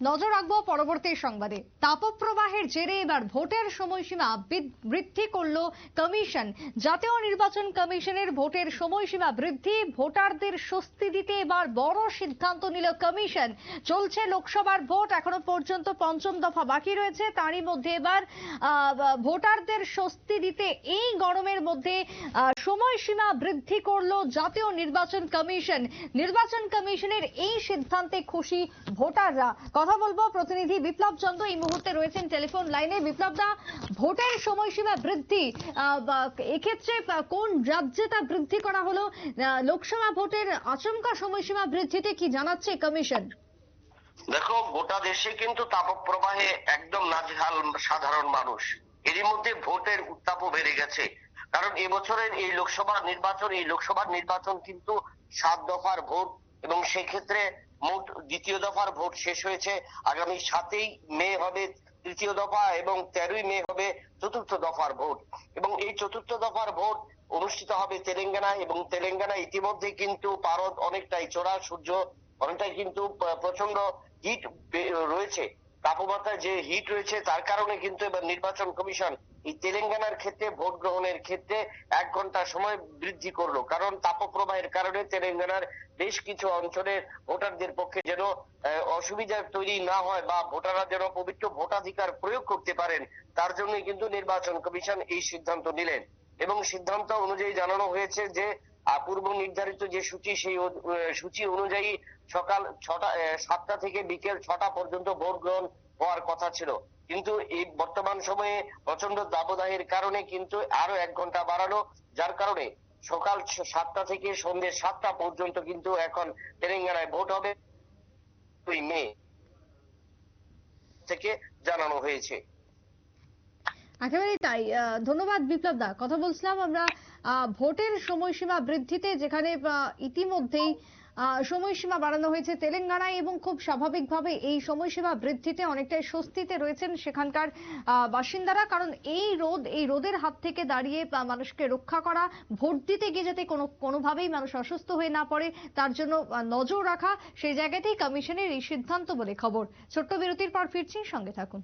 নজর রাখব পরবর্তী সংবাদে। তাপপ্রবাহের জেরে এবার ভোটের সময়সীমা বৃদ্ধি করল কমিশন। জাতীয় নির্বাচন কমিশনের ভোটের সময়সীমা বৃদ্ধি, ভোটারদের স্বস্তি দিতে এবার বড় সিদ্ধান্ত নিল কমিশন। চলছে লোকসভার ভোট, এখনও পর্যন্ত পঞ্চম দফা বাকি রয়েছে। তারই মধ্যে এবার ভোটারদের স্বস্তি দিতে এই গরমের মধ্যে সময়সীমা বৃদ্ধি করল জাতীয় নির্বাচন কমিশন। নির্বাচন কমিশনের এই সিদ্ধান্তে খুশি ভোটাররা। কথা বলব। প্রতিনিধি বিপ্লব চন্দ্র এই মুহূর্তে রয়েছেন টেলিফোন লাইনে। বিপ্লব দা ভোটের সময়সীমা বৃদ্ধি এক্ষেত্রে কোন রাজ্যে তা বৃদ্ধি করা হলো? লোকসভা ভোটের আচমকা সময়সীমা বৃদ্ধিতে কি জানাচ্ছে কমিশন? দেখো, গোটা দেশে কিন্তু তাপপ্রবাহে একদম নাজেহাল সাধারণ মানুষ। এরই মধ্যে ভোটের উত্তাপও বেড়ে গেছে। কারণ এবছরের এই লোকসভা নির্বাচন, এই লোকসভা নির্বাচন কিন্তু সাত দফার ভোট এবং সেক্ষেত্রে মোট দ্বিতীয় দফার ভোট শেষ হয়েছে। আগামী সাতই মে হবে তৃতীয় দফা এবং তেরোই মে হবে চতুর্থ দফার ভোট। এবং এই চতুর্থ দফার ভোট অনুষ্ঠিত হবে তেলেঙ্গানায় এবং তেলেঙ্গানা ইতিমধ্যে কিন্তু পারদ অনেকটাই চড়া সূর্য অনেকটাই কিন্তু প্রচণ্ড হিট রয়েছে। তাপমাত্রা যে হিট রয়েছে, তার কারণে কিন্তু এবার নির্বাচন কমিশন এই তেলেঙ্গানার ক্ষেত্রে, ভোট গ্রহণের ক্ষেত্রে এক ঘণ্টা সময় বৃদ্ধি করল। কারণ তাপপ্রবাহের কারণে তেলেঙ্গানার বেশ কিছু অঞ্চলের ভোটারদের পক্ষে যেন অসুবিধা তৈরি না হয় বা ভোটাররা যেন পবিত্র ভোটাধিকার প্রয়োগ করতে পারেন, তার জন্যই কিন্তু নির্বাচন কমিশন এই সিদ্ধান্ত নিলেন। এবং সিদ্ধান্ত অনুযায়ী জানানো হয়েছে যে পূর্ব নির্ধারিত যে সূচি, সেই সূচি অনুযায়ী সকাল ছটা সাতটা থেকে বিকেল ছটা পর্যন্ত ভোট গ্রহণ হওয়ার কথা ছিল। কিন্তু এই বর্তমান সময়ে প্রচণ্ড দাবদাহের কারণে কিন্তু আরও এক ঘণ্টা বাড়ানো, যার কারণে সকাল সাতটা থেকে সন্ধ্যে সাতটা পর্যন্ত কিন্তু এখন তেলেঙ্গানায় ভোট হবে দুই মে থেকে জানানো হয়েছে। একেবারেই তাই। ধন্যবাদ বিপ্লব দা। কথা বলছিলাম আমরা ভোটের সময়সীমা বৃদ্ধিতে যেখানে ইতিমধ্যেই সময়সীমা বাড়ানো হয়েছে তেলেঙ্গানায় এবং খুব স্বাভাবিকভাবে এই সময়সীমা বৃদ্ধিতে অনেকটাই স্বস্তিতে রয়েছেন সেখানকার বাসিন্দারা। কারণ এই রোদ, এই রোদের হাত থেকে দাঁড়িয়ে মানুষকে রক্ষা করা, ভোট দিতে গিয়ে যাতে কোনো, কোনোভাবেই মানুষ অসুস্থ হয়ে না পড়ে, তার জন্য নজর রাখা, সেই জায়গাতেই কমিশনের এই সিদ্ধান্ত বলে খবর। ছোট্ট বিরতির পর ফিরছি, সঙ্গে থাকুন।